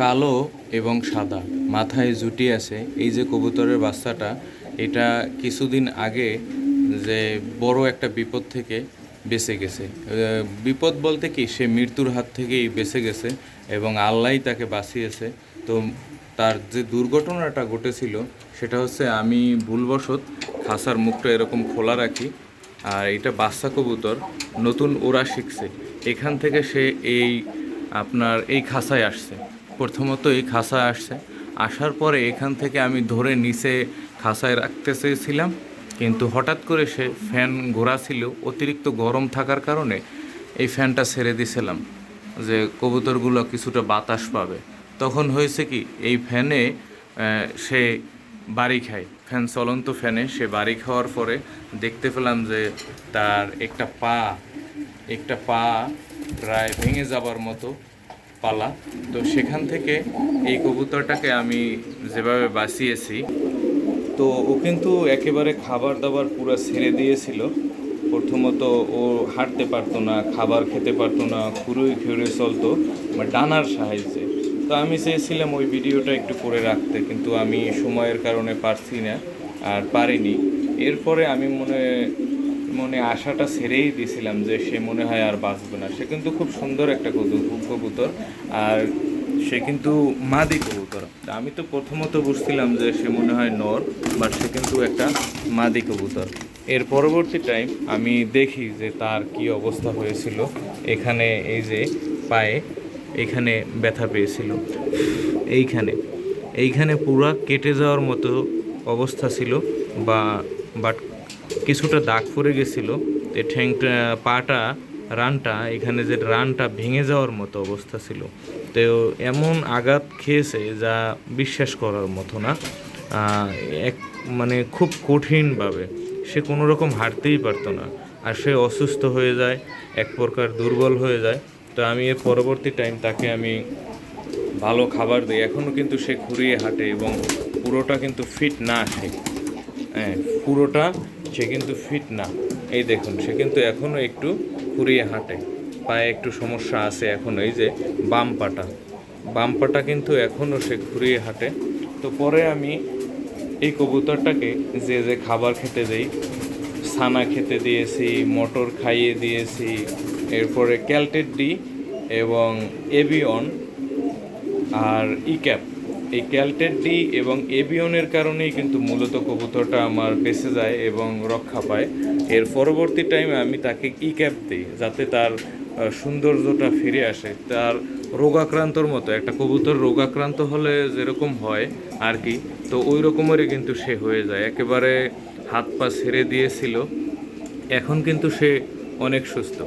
কালো এবং সাদা, মাথায় জুটি আছে। এই যে কবুতরের বাচ্চাটা, এটা কিছুদিন আগে যে বড় একটা বিপদ থেকে বেঁচে গেছে। বিপদ বলতে কি? সে মৃত্যুর হাত থেকেই বেঁচে গেছে এবং আল্লাহ তাকে বাঁচিয়েছে। তো তার যে দুর্ঘটনাটা ঘটেছিল, সেটা হচ্ছে আমি ভুলবশত খাসার মুখটা এরকম খোলা রাখি আর এটা বাচ্চা কবুতর, নতুন ওরা শিখছে। এখান থেকে সে এই আপনার এই খাসায় আসছে। প্রথমত এই খাসায় আসছে। আসার পরে এখান থেকে আমি ধরে নিচে খাসায় রাখতে চেয়েছিলাম। কিন্তু হঠাৎ করে সে ফ্যান ঘোরা ছিল, অতিরিক্ত গরম থাকার কারণে এই ফ্যানটা ছেড়ে দিয়েছিলাম যে কবুতরগুলো কিছুটা বাতাস পাবে। তখন হয়েছে কি, এই ফ্যানে সে বাড়ি খায়। ফ্যান চলন্ত ফ্যানে সে বাড়ি খাওয়ার পরে দেখতে পেলাম যে তার একটা পা একটা পা প্রায় ভেঙে যাবার মতো পালা। তো সেখান থেকে এই কবুতরটাকে আমি যেভাবে বাঁচিয়েছি, তো ও কিন্তু একেবারে খাবার দাবার পুরো ছেড়ে দিয়েছিল। প্রথমত ও হাঁটতে পারতো না, খাবার খেতে পারতো না, খুঁড়োই খেয়ে চলতো, বা ডানার সাহায্যে। তো আমি চেয়েছিলাম ওই ভিডিওটা একটু করে রাখতে, কিন্তু আমি সময়ের কারণে পারছি না আর পারিনি। এরপরে আমি মনে মনে আশাটা ছেড়েই দিয়েছিলাম যে সে মনে হয় আর বাঁচবে না। সে কিন্তু খুব সুন্দর একটা কবু- কবুতর, আর সে কিন্তু মাদি কবুতর। আমি তো প্রথমত বুঝছিলাম যে সে মনে হয় নর বাট সে কিন্তু একটা মাদি কবুতর। এর পরবর্তী টাইম আমি দেখি যে তার কি অবস্থা হয়েছিল। এখানে এই যে পায়ে, এখানে ব্যথা পেয়েছিল। এইখানে এইখানে পুরা কেটে যাওয়ার মতো অবস্থা ছিল, বা বাট কিছুটা দাগ পড়ে গেছিল। এই ঠ্যাংটা, পাটা, রানটা, এখানে যে রানটা ভেঙে যাওয়ার মতো অবস্থা ছিল। তো এমন আঘাত খেয়েছে যা বিশ্বাস করার মতো না। এক মানে খুব কঠিনভাবে। সে কোনো রকম হাঁটতেই পারতো না। আর সে অসুস্থ হয়ে যায়, এক প্রকার দুর্বল হয়ে যায়। তো আমি এর পরবর্তী টাইম তাকে আমি ভালো খাবার দিই। এখনও কিন্তু সে ঘুরিয়ে হাঁটে এবং পুরোটা কিন্তু ফিট না সে হ্যাঁ পুরোটা সে কিন্তু ফিট না। এই দেখুন, সে কিন্তু এখনও একটু ঘুরিয়ে হাঁটে। পায়ে একটু সমস্যা আছে এখন, এই যে বাম পাটা। বাম পাটা কিন্তু এখনও সে ঘুরিয়ে হাঁটে। তো পরে আমি এই কবুতরটাকে যে যে খাবার খেতে দেই, ছানা খেতে দিয়েছি, মটর খাইয়ে দিয়েছি, এরপরে ক্যালটেড ডি এবং এবিয়ন আর ইক্যাপ এই ক্যালটেড ডি এবং এবিয়নের কারণেই কিন্তু মূলত কবুতরটা আমার বেঁচে যায় এবং রক্ষা পায়। এর পরবর্তী টাইমে আমি তাকে ই ক্যাপ দিই, যাতে তার সৌন্দর্যটা ফিরে আসে। তার রোগাক্রান্তর মতো, একটা কবুতর রোগাক্রান্ত হলে যেরকম হয় আর কি, তো ওই রকমেরই কিন্তু সে হয়ে যায়। একেবারে হাত পা ছেড়ে দিয়েছিল, এখন কিন্তু সে অনেক সুস্থ।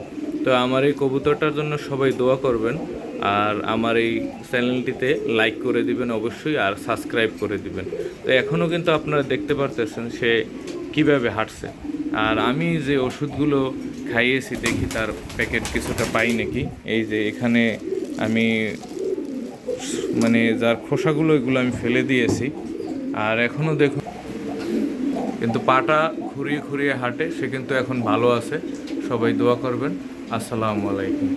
তো আমার এই কবুতরটার জন্য সবাই দোয়া করবেন। আর আমার এই চ্যানেলটিতে লাইক করে দিবেন অবশ্যই আর সাবস্ক্রাইব করে দিবেন। তো এখনও কিন্তু আপনারা দেখতে পারতেছেন সে কীভাবে হাঁটছে। আর আমি যে ওষুধগুলো খাইয়েছি, দেখি তার প্যাকেট কিছুটা পাই নাকি। এই যে এখানে আমি মানে যার খোসাগুলো এগুলো আমি ফেলে দিয়েছি। আর এখনও দেখুন, কিন্তু পাটা ঘুরিয়ে ঘুরিয়ে হাঁটে, সে কিন্তু এখন ভালো আছে। সবাই দোয়া করবেন। আসসালামু আলাইকুম।